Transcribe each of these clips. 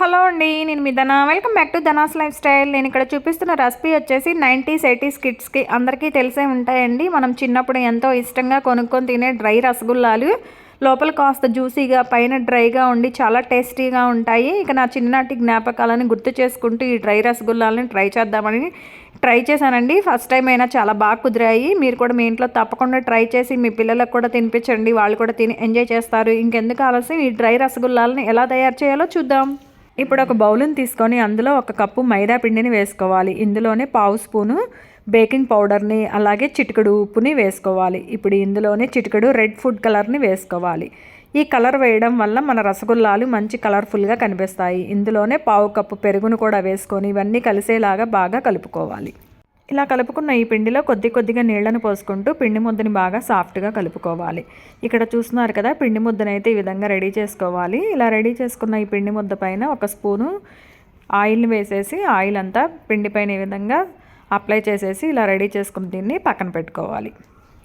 Hello అండి నేను మీ Dhana. Welcome back to ధనాస్ life style. నేను ఇక్కడ చూపిస్తున్న రెసిపీ వచ్చేసి నైంటీస్ ఎయిటీస్ కిడ్స్కి అందరికీ తెలిసే ఉంటాయండి. మనం చిన్నప్పుడు ఎంతో ఇష్టంగా కొనుక్కొని తినే డ్రై రసగుల్లాలు. లోపల కాస్త జ్యూసీగా పైన డ్రైగా ఉండి చాలా టేస్టీగా ఉంటాయి. ఇక నా చిన్ననాటి జ్ఞాపకాలను గుర్తు చేసుకుంటూ ఈ డ్రై రసగుల్లాలని ట్రై చేద్దామని ట్రై చేశానండి. ఫస్ట్ టైం అయినా చాలా బాగా కుదిరాయి. మీరు కూడా మీ ఇంట్లో తప్పకుండా ట్రై చేసి మీ పిల్లలకు కూడా తినిపించండి. వాళ్ళు కూడా తిని ఎంజాయ్ చేస్తారు. ఇంకెందుకు ఆలస్యం? ఈ డ్రై రసగుల్లాలని ఎలా తయారు చేయాలో చూద్దాం. ఇప్పుడు ఒక బౌల్ని తీసుకొని అందులో ఒక కప్పు మైదా పిండిని వేసుకోవాలి. ఇందులోనే పావు స్పూను బేకింగ్ పౌడర్ని అలాగే చిటికెడు ఉప్పుని వేసుకోవాలి. ఇప్పుడు ఇందులోనే చిటికెడు రెడ్ ఫుడ్ కలర్ని వేసుకోవాలి. ఈ కలర్ వేయడం వల్ల మన రసగుల్లాలు మంచి కలర్ఫుల్గా కనిపిస్తాయి. ఇందులోనే పావు కప్పు పెరుగును కూడా వేసుకొని ఇవన్నీ కలిసేలాగా బాగా కలుపుకోవాలి. ఇలా కలుపుకున్న ఈ పిండిలో కొద్ది కొద్దిగా నీళ్ళను పోసుకుంటూ పిండి ముద్దని బాగా సాఫ్ట్గా కలుపుకోవాలి. ఇక్కడ చూస్తున్నారు కదా పిండి ముద్దనైతే అయితే ఈ విధంగా రెడీ చేసుకోవాలి. ఇలా రెడీ చేసుకున్న ఈ పిండి ముద్ద పైన ఒక స్పూను ఆయిల్ని వేసేసి ఆయిల్ అంతా పిండి పైన ఈ విధంగా అప్లై చేసేసి ఇలా రెడీ చేసుకుని దీన్ని పక్కన పెట్టుకోవాలి.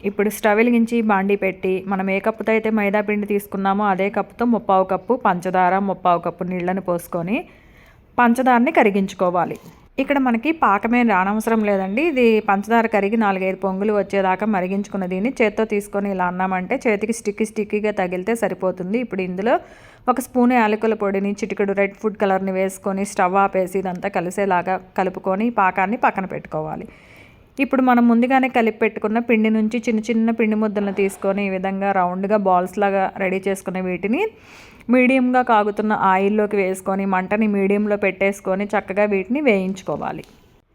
ఇప్పుడు స్టవ్ వెలిగించి బాండీ పెట్టి మనం ఏ కప్పుతో అయితే మైదా పిండి తీసుకున్నామో అదే కప్పుతో ముప్పావు కప్పు పంచదార ముప్పావు కప్పు నీళ్ళని పోసుకొని పంచదారని కరిగించుకోవాలి. ఇక్కడ మనకి పాకమే రానవసరం లేదండి. ఇది పంచదార కరిగి నాలుగైదు పొంగులు వచ్చేదాకా మరిగించుకున్న దీన్ని చేత్తో తీసుకొని ఇలా అన్నామంటే చేతికి స్టిక్కి స్టిక్కీగా తగిలితే సరిపోతుంది. ఇప్పుడు ఇందులో ఒక స్పూన్ యాలకుల పొడిని చిటికెడు రెడ్ ఫుడ్ కలర్ని వేసుకొని స్టవ్ ఆపేసి ఇదంతా కలిసేలాగా కలుపుకొని పాకాన్ని పక్కన పెట్టుకోవాలి. ఇప్పుడు మనం ముందుగానే కలిపి పెట్టుకున్న పిండి నుంచి చిన్న చిన్న పిండి ముద్దలను తీసుకొని ఈ విధంగా రౌండ్గా బాల్స్ లాగా రెడీ చేసుకున్న వీటిని మీడియంగా కాగుతున్న ఆయిల్లోకి వేసుకొని మంటని మీడియంలో పెట్టేసుకొని చక్కగా వీటిని వేయించుకోవాలి.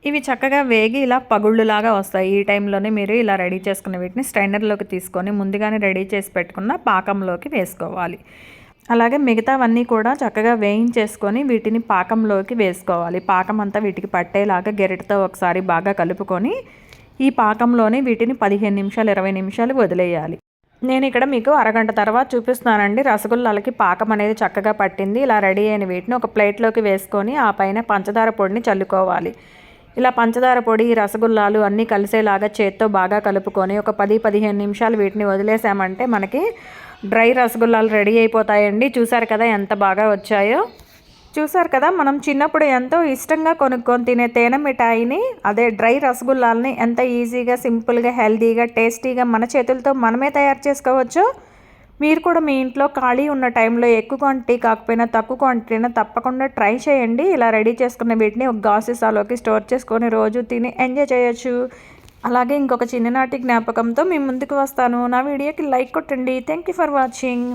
ఇవి చక్కగా వేగి ఇలా పగుళ్ళులాగా వస్తాయి. ఈ టైంలోనే మీరు ఇలా రెడీ చేసుకున్న వీటిని స్టైనర్లోకి తీసుకొని ముందుగానే రెడీ చేసి పెట్టుకున్న పాకంలోకి వేసుకోవాలి. అలాగే మిగతావన్నీ కూడా చక్కగా వేయించేసుకొని వీటిని పాకంలోకి వేసుకోవాలి. పాకం అంతా వీటికి పట్టేలాగా గెరటితో ఒకసారి బాగా కలుపుకొని ఈ పాకంలోనే వీటిని పదిహేను నిమిషాలు ఇరవై నిమిషాలు వదిలేయాలి. నేను ఇక్కడ మీకు అరగంట తర్వాత చూపిస్తున్నానండి. రసగుల్లాలకి పాకం అనేది చక్కగా పట్టింది. ఇలా రెడీ అయిన వీటిని ఒక ప్లేట్లోకి వేసుకొని ఆ పైన పంచదార పొడిని చల్లుకోవాలి. ఇలా పంచదార పొడి రసగుల్లాలు అన్నీ కలిసేలాగా చేత్తో బాగా కలుపుకొని ఒక పది పదిహేను నిమిషాలు వీటిని వదిలేసామంటే మనకి డ్రై రసగుల్లాలు రెడీ అయిపోతాయండి. చూసారు కదా ఎంత బాగా వచ్చాయో? చూసారు కదా మనం చిన్నప్పుడు ఎంతో ఇష్టంగా కొనుక్కొని తినే తేనె మిఠాయిని అదే డ్రై రసగుల్లాలని ఎంత ఈజీగా సింపుల్గా హెల్దీగా టేస్టీగా మన చేతులతో మనమే తయారు చేసుకోవచ్చు? మీరు కూడా మీ ఇంట్లో ఖాళీ ఉన్న టైంలో ఎక్కువ క్వాంటిటీ కాకపోయినా తక్కువ క్వాంటిటీనా తప్పకుండా ట్రై చేయండి. ఇలా రెడీ చేసుకున్న వీటిని ఒక గాసిసాలోకి స్టోర్ చేసుకొని రోజు తిని ఎంజాయ్ చేయొచ్చు. అలాగే ఇంకొక చిన్ననాటి జ్ఞాపకంతో మీ ముందుకు వస్తాను. నా వీడియోకి లైక్ కొట్టండి. Thank you for watching